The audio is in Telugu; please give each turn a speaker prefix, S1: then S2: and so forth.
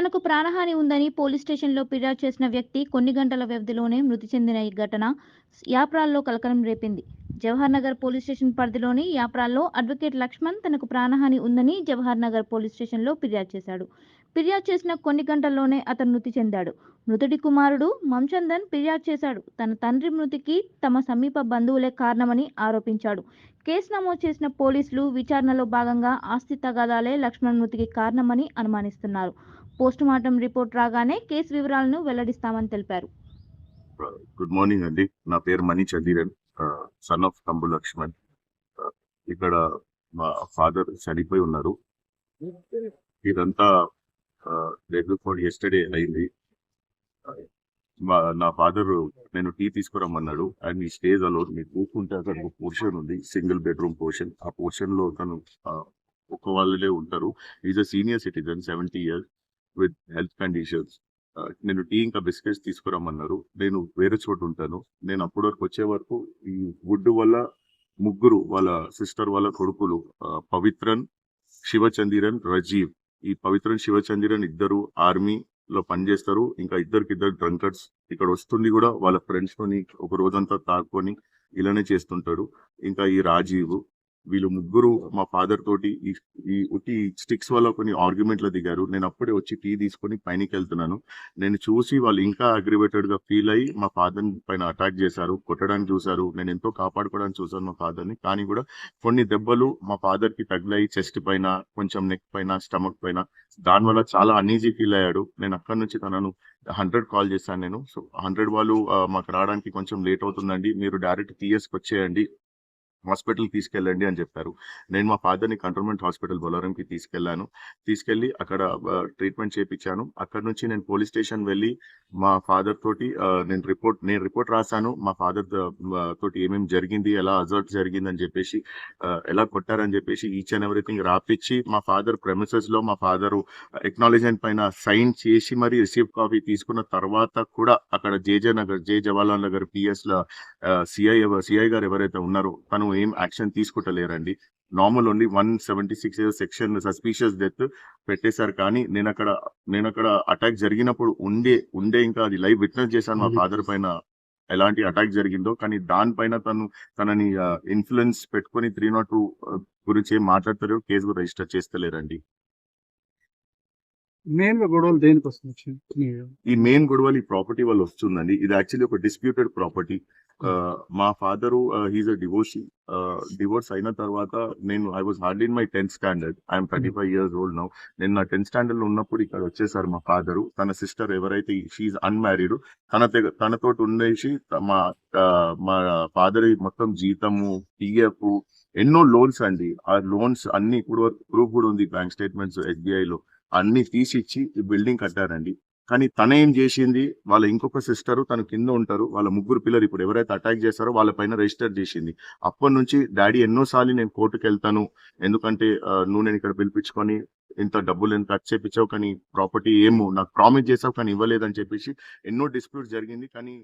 S1: తనకు ప్రాణహాని ఉందని పోలీస్ స్టేషన్లో ఫిర్యాదు చేసిన వ్యక్తి కొన్ని గంటల వ్యవధిలోనే మృతి చెందిన ఈ ఘటన యాప్రాల్లో కలకలం రేపింది. జవహర్ నగర్ పోలీస్ స్టేషన్ పరిధిలోని యాప్రాల్లో అడ్వకేట్ లక్ష్మణ్ తనకు ప్రాణహాని ఉందని జవహర్ నగర్ పోలీస్ స్టేషన్లో ఫిర్యాదు చేశాడు. ఫిర్యాదు చేసిన కొన్ని గంటల్లోనే అతను మృతి చెందాడు. మృతుడి కుమారుడు మంచందన్ ఫిర్యాదు చేశాడు. తన తండ్రి మృతికి తమ సమీప బంధువులే కారణమని ఆరోపించాడు. కేసు నమోదు చేసిన పోలీసులు విచారణలో భాగంగా ఆస్తి తగాదాలే లక్ష్మణ్ మృతికి కారణమని అనుమానిస్తున్నారు. పోస్టుమార్టం రిపోర్ట్ రాగానే కేసు వివరాలను వెల్లడిస్తామని తెలిపారు.
S2: గుడ్ మార్నింగ్ అండి. నా పేరు మణి చందీరన్ సన్ ఆఫ్ కంబు లక్ష్మణ్. ఇక్కడ మా ఫాదర్ చనిపోయి ఉన్నారు. ఇదంతా డే ఎస్టర్డే అయింది మా నా ఫాదర్ నేను టీ తీసుకురమ్మన్నాడు. అండ్ ఈ స్టేజ్ అలో మీరు కూర్చుంటే అక్కడ ఒక పోర్షన్ ఉంది సింగిల్ బెడ్రూమ్ పోర్షన్ ఆ పోర్షన్లో తను ఒక ఒక్క వాళ్ళే ఉంటారు. Is a senior citizen seventy years with health conditions నేను టీ ఇంకా బిస్కెట్స్ తీసుకురమ్మన్నారు. నేను వేరే చోటు ఉంటాను. నేను అప్పటి వరకు వచ్చే వరకు ఈ వుడ్ వల్ల ముగ్గురు వాళ్ళ సిస్టర్ వాళ్ళ కొడుకులు పవిత్రన్ శివచందిరన్ రజీవ్. ఈ పవిత్రన్ అని ఇద్దరు ఆర్మీ లో పనిచేస్తారు. ఇంకా ఇద్దరికి ఇద్దరు డ్రంకర్స్ ఇక్కడ వస్తుంది కూడా. వాళ్ళ ఫ్రెండ్స్ ఒక రోజంతా తాక్కొని ఇలానే చేస్తుంటారు ఇంకా ఈ రాజీవ్ వీళ్ళు ముగ్గురు మా ఫాదర్ తోటి ఈ ఈ ఉట్టి స్టిక్స్ వల్ల కొన్ని ఆర్గ్యుమెంట్లు దిగారు. నేను అప్పుడే వచ్చి టీ తీసుకొని పైనకి వెళ్తున్నాను. నేను చూసి వాళ్ళు ఇంకా అగ్రివేటెడ్గా ఫీల్ అయ్యి మా ఫాదర్ పైన అటాక్ చేశారు. కొట్టడానికి చూశారు. నేను ఎంతో కాపాడుకోవడానికి చూశాను మా ఫాదర్ని. కానీ కూడా కొన్ని దెబ్బలు మా ఫాదర్కి తగిలాయి చెస్ట్ పైన కొంచెం నెక్ పైన స్టమక్ పైన. దానివల్ల చాలా అన్ఈజీ ఫీల్ అయ్యాడు. నేను అక్కడి నుంచి తనను హండ్రెడ్ కాల్ చేశాను నేను. సో హండ్రెడ్ వాళ్ళు మాకు రావడానికి కొంచెం లేట్ అవుతుందండి. మీరు డైరెక్ట్ టీఎస్కి వచ్చేయండి. హాస్పిటల్ తీసుకెళ్ళండి అని చెప్పారు. నేను మా ఫాదర్ని కంటోన్మెంట్ హాస్పిటల్ బొలారంకి తీసుకెళ్ళాను తీసుకెళ్ళి అక్కడ ట్రీట్మెంట్ చేయించాను అక్కడ నుంచి నేను పోలీస్ స్టేషన్ వెళ్ళి మా ఫాదర్ తోటి నేను రిపోర్ట్ నేను రిపోర్ట్ రాశాను. మా ఫాదర్ తోటి ఏమేమి జరిగింది ఎలా అజర్ట్ జరిగింది అని చెప్పేసి ఎలా కొట్టారని చెప్పేసి ఈచ్ అండ్ ఎవ్రీథింగ్ రాపిచ్చి మా ఫాదర్ ప్రెమిసెస్లో మా ఫాదర్ ఎక్నాలజ్మెంట్ పైన సైన్ చేసి మరి రిసీవ్ కాపీ తీసుకున్న తర్వాత కూడా అక్కడ జేజే నగర్ జే జవహర్లాల్ నగర్ పిఎస్లో సిఐ సిఐ గారు ఎవరైతే ఉన్నారో తను ఏం action తీసుకుంటలేరండి. Normal only one seventy six section suspicious death పెట్టేశారు కానీ నేను అక్కడ నేను అక్కడ అటాక్ జరిగినప్పుడు ఉండే ఉండే ఇంకా అది లైవ్ విట్నెస్ చేశాను మా ఫాదర్ పైన ఎలాంటి అటాక్ జరిగిందో. కానీ దానిపైన తను తనని ఇన్ఫ్లుయెన్స్ పెట్టుకొని త్రీ నాట్ టూ గురించి ఏం మాట్లాడతారో కేసు రిజిస్టర్ చేస్తలేరండి.
S3: మెయిన్గా గొడవలు దేనికి వస్తుంది
S2: ఈ మెయిన్ గొడవలు ఈ ప్రాపర్టీ వల్ల వస్తుందండి. ఇది యాక్చువల్లీ ఒక డిస్ప్యూటెడ్ ప్రాపర్టీ మా father he's a divorcee divorce అయిన తర్వాత నేను I was hard in my tenth standard I'm thirty five years old now నేను నా టెన్త్ స్టాండర్డ్లో ఉన్నప్పుడు ఇక్కడ వచ్చేసారు మా ఫాదర్ తన సిస్టర్ ఎవరైతే షీఈ్ అన్మ్యారీడ్ తన తనతోటి ఉండేసి మా మా ఫాదర్ మొత్తం జీతము పిఎఫ్ ఎన్నో లోన్స్ అండి. ఆ లోన్స్ అన్ని ఇప్పుడు ప్రూఫ్ కూడా ఉంది బ్యాంక్ స్టేట్మెంట్స్ ఎస్బీఐ లో. అన్ని తీసిచ్చి ఈ బిల్డింగ్ కట్టారండి. కానీ తన ఏం చేసింది? వాళ్ళ ఇంకొక సిస్టర్ తన కింద ఉంటారు. వాళ్ళ ముగ్గురు పిల్లలు ఇప్పుడు ఎవరైతే అటాక్ చేస్తారో వాళ్ళ పైన రిజిస్టర్ చేసింది. అప్పటి నుంచి డాడీ ఎన్నోసార్లు నేను కోర్టుకు వెళ్తాను. ఎందుకంటే నువ్వు నేను ఇక్కడ పిలిపించుకొని ఇంత డబ్బులు నేను కట్ చేపించావు కానీ ప్రాపర్టీ ఏమో నాకు ప్రామిస్ చేసావు కానీ ఇవ్వలేదని చెప్పేసి ఎన్నో డిస్ప్యూట్ జరిగింది కానీ